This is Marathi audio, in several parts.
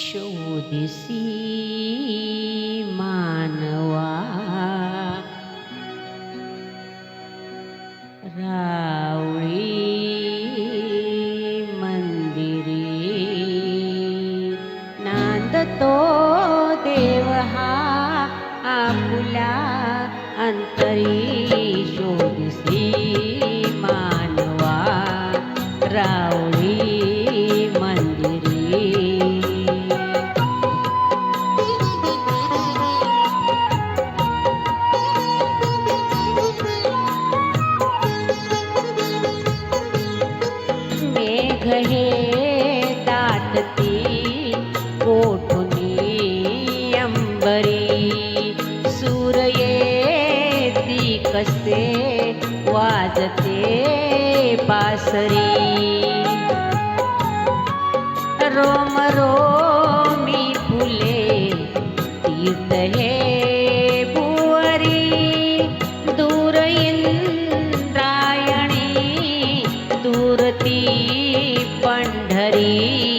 शोधिसि मानवा रावळी मन्दिरे नान्दतो देवः आपुला अन्तरी मेघ हे दाटती कोठुनी अंबरी? सूर येती कसे वाजते पासरी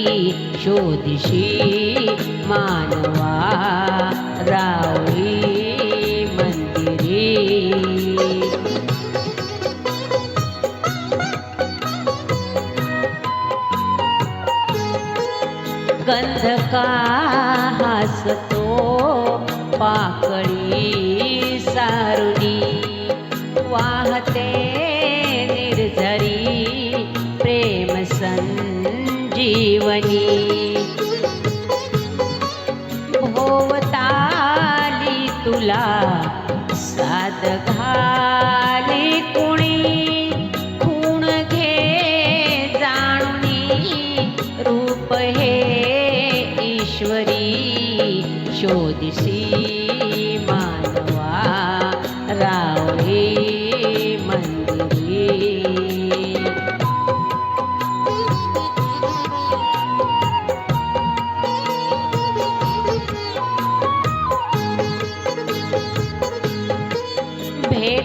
शोधशी शोधिशी मानवा रावळी मंदिरी. गंध हसतो पाकळी भोवताली तुला. साद घाली कुणी खूण घे जाणुनी. रूप हे ईश्वरी शोधशी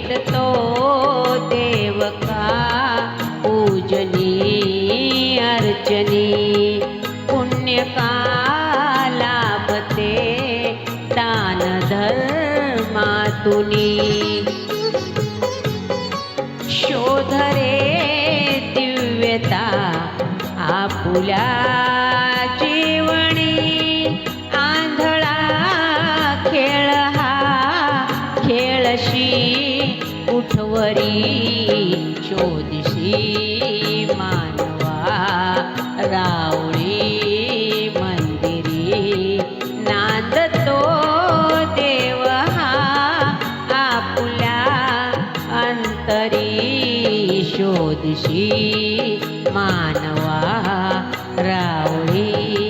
भेटतो देवका पूजनी अर्चनी. पुण्य लाभते दान धर्मातुनी. शोधरे दिव्यता आपुल्या जीवणी आंधळा खेळ हा खेळशी उठवरी शोधशी मानवा रावळी मंदिरी नांदतो देव हा आपुल्या अंतरी शोधशी मानवा रावळी